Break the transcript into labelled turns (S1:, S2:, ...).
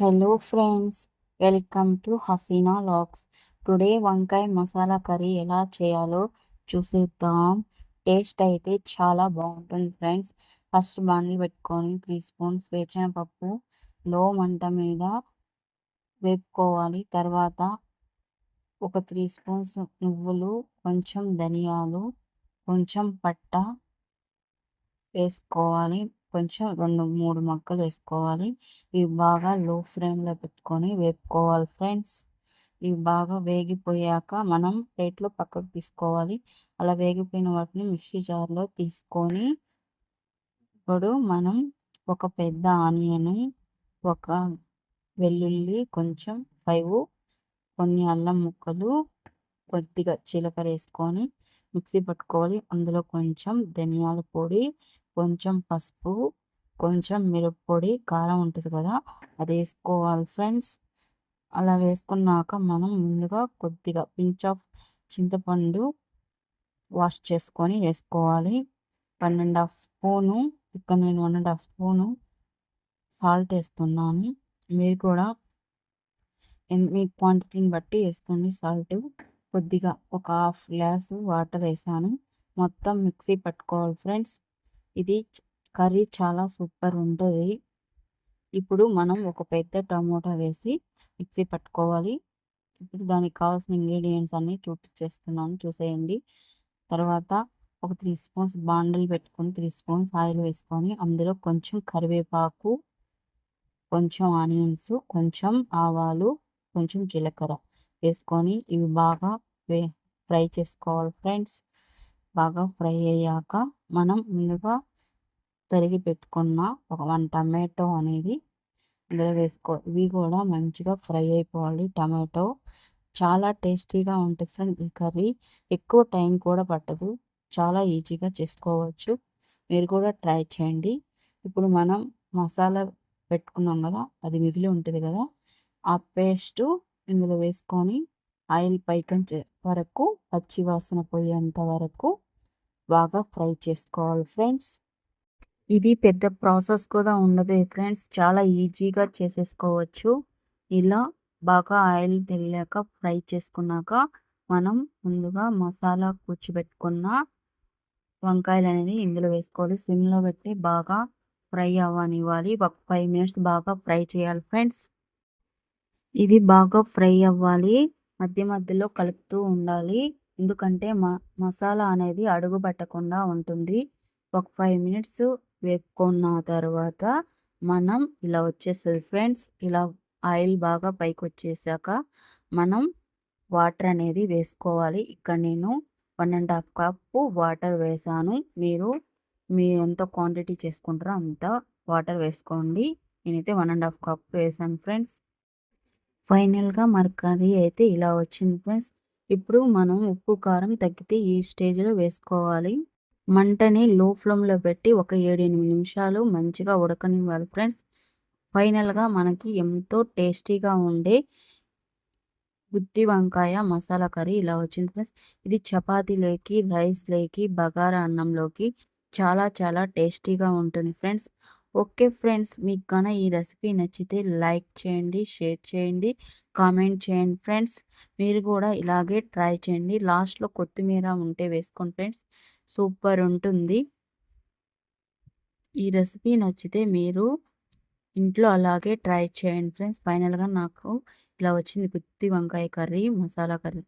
S1: Hello friends welcome to Haseena looks today వంకాయ masala curry ఎలా చేయాలో చూసేద్దాం. టేస్ట్ అయితే చాలా బాగుంటుంది ఫ్రెండ్స్ ఫస్ట్ బాండ్లు పెట్టుకొని త్రీ స్పూన్స్ వేచిన పప్పు లో మంట మీద వేపుకోవాలి. తర్వాత ఒక త్రీ స్పూన్స్ నువ్వులు కొంచెం ధనియాలు కొంచెం పట్ట వేసుకోవాలి. కొంచెం రెండు మూడు మొక్కలు వేసుకోవాలి. ఇవి బాగా లో ఫ్లేమ్లో పెట్టుకొని వేపుకోవాలి ఫ్రెండ్స్. ఇవి బాగా వేగిపోయాక మనం ప్లేట్లో పక్కకు తీసుకోవాలి. అలా వేగిపోయిన వాటిని మిక్సీ జార్లో తీసుకొని ఇప్పుడు మనం ఒక పెద్ద ఆనియన్ ఒక వెల్లుల్లి కొంచెం ఫైవ్ కొన్ని అల్లం ముక్కలు కొద్దిగా జీలకర్ర వేసుకొని మిక్సీ పట్టుకోవాలి. అందులో కొంచెం ధనియాల పొడి కొంచెం పసుపు కొంచెం మిరప్పొడి కారం ఉంటుంది కదా అది వేసుకోవాలి ఫ్రెండ్స్. అలా వేసుకున్నాక మనం ముందుగా కొద్దిగా పించ్ ఆఫ్ చింతపండు వాష్ చేసుకొని వేసుకోవాలి. వన్ అండ్ హాఫ్ స్పూను ఇక్కడ నేను one and half spoon salt వేస్తున్నాను. మీరు కూడా మీ క్వాంటిటీని బట్టి వేసుకోండి సాల్ట్. కొద్దిగా ఒక హాఫ్ గ్లాసు వాటర్ వేసాను. మొత్తం మిక్సీ పట్టుకోవాలి ఫ్రెండ్స్. ఇది కర్రీ చాలా సూపర్ ఉంటుంది. ఇప్పుడు మనం ఒక పెద్ద టమోటా వేసి మిక్సీ పట్టుకోవాలి. ఇప్పుడు దానికి కావాల్సిన ఇంగ్రీడియంట్స్ అన్నీ చూపించేస్తున్నాను చూసేయండి. తర్వాత ఒక త్రీ స్పూన్స్ బాండలు పెట్టుకొని త్రీ స్పూన్స్ ఆయిల్ వేసుకొని అందులో కొంచెం కరివేపాకు కొంచెం ఆనియన్స్ కొంచెం ఆవాలు కొంచెం జీలకర్ర వేసుకొని ఇవి బాగా వే ఫ్రై చేసుకోవాలి ఫ్రెండ్స్. బాగా ఫ్రై అయ్యాక మనం ముందుగా తరిగి పెట్టుకున్న ఒక వన్ టమాటో అనేది ఇందులో వేసుకో ఇవి కూడా మంచిగా ఫ్రై అయిపోవాలి. టమాటో చాలా టేస్టీగా ఉంటుంది ఫ్రెండ్ ఈ కర్రీ ఎక్కువ టైం కూడా పట్టదు. చాలా ఈజీగా చేసుకోవచ్చు. మీరు కూడా ట్రై చేయండి. ఇప్పుడు మనం మసాలా పెట్టుకున్నాం కదా అది మిగిలి ఉంటుంది కదా ఆ పేస్ట్ ఇందులో వేసుకొని ఆయిల్ పైకం వరకు పచ్చి వాసన పోయేంత వరకు బాగా ఫ్రై చేసుకోవాలి ఫ్రెండ్స్. ఇది పెద్ద ప్రాసెస్ కూడా ఉండదు ఫ్రెండ్స్. చాలా ఈజీగా చేసేసుకోవచ్చు. ఇలా బాగా ఆయిల్ తెలియక ఫ్రై చేసుకున్నాక మనం ముందుగా మసాలా కూర్చోబెట్టుకున్న వంకాయలు అనేది ఇందులో వేసుకోవాలి. సిమ్లో పెట్టి బాగా ఫ్రై అవ్వనివ్వాలి. ఒక ఫైవ్ మినిట్స్ బాగా ఫ్రై చేయాలి ఫ్రెండ్స్. ఇది బాగా ఫ్రై అవ్వాలి. మధ్య మధ్యలో కలుపుతూ ఉండాలి. ఎందుకంటే మా మసాలా అనేది అడుగు పట్టకుండా ఉంటుంది. ఒక ఫైవ్ మినిట్స్ వేపుకున్న తర్వాత మనం ఇలా వచ్చేస్తుంది. ఫ్రెండ్స్ ఇలా ఆయిల్ బాగా పైకి వచ్చేసాక మనం వాటర్ అనేది వేసుకోవాలి. ఇక్కడ నేను one and half cup water వేసాను. మీరు మీ ఎంత క్వాంటిటీ చేసుకుంటారో అంత వాటర్ వేసుకోండి. నేనైతే వన్ అండ్ హాఫ్ కప్ వేసాను ఫ్రెండ్స్. ఫైనల్గా మరి కర్రీ అయితే ఇలా వచ్చింది ఫ్రెండ్స్. ఇప్పుడు మనం ఉప్పు కారం తగ్గితే ఈ స్టేజ్లో వేసుకోవాలి. మంటని లో ఫ్లేమ్లో పెట్టి ఒక ఏడు ఎనిమిది నిమిషాలు మంచిగా ఉడకనివ్వాలి ఫ్రెండ్స్. ఫైనల్గా మనకి ఎంతో టేస్టీగా ఉండే గుత్తి వంకాయ మసాలా కర్రీ ఇలా వచ్చింది ఫ్రెండ్స్. ఇది చపాతీలోకి రైస్లోకి బగారా అన్నంలోకి చాలా చాలా టేస్టీగా ఉంటుంది ఫ్రెండ్స్. ఓకే ఫ్రెండ్స్ మీకు కన ఈ రెసిపీ నచ్చితే లైక్ చేయండి షేర్ చేయండి కామెంట్ చేయండి ఫ్రెండ్స్. మీరు కూడా ఇలాగే ట్రై చేయండి. లాస్ట్లో కొత్తిమీర ఉంటే వేసుకోండి ఫ్రెండ్స్. సూపర్ ఉంటుంది. ఈ రెసిపీ నచ్చితే మీరు ఇంట్లో అలాగే ట్రై చేయండి ఫ్రెండ్స్. ఫైనల్గా నాకు ఇలా వచ్చింది గుత్తి వంకాయ కర్రీ మసాలా కర్రీ.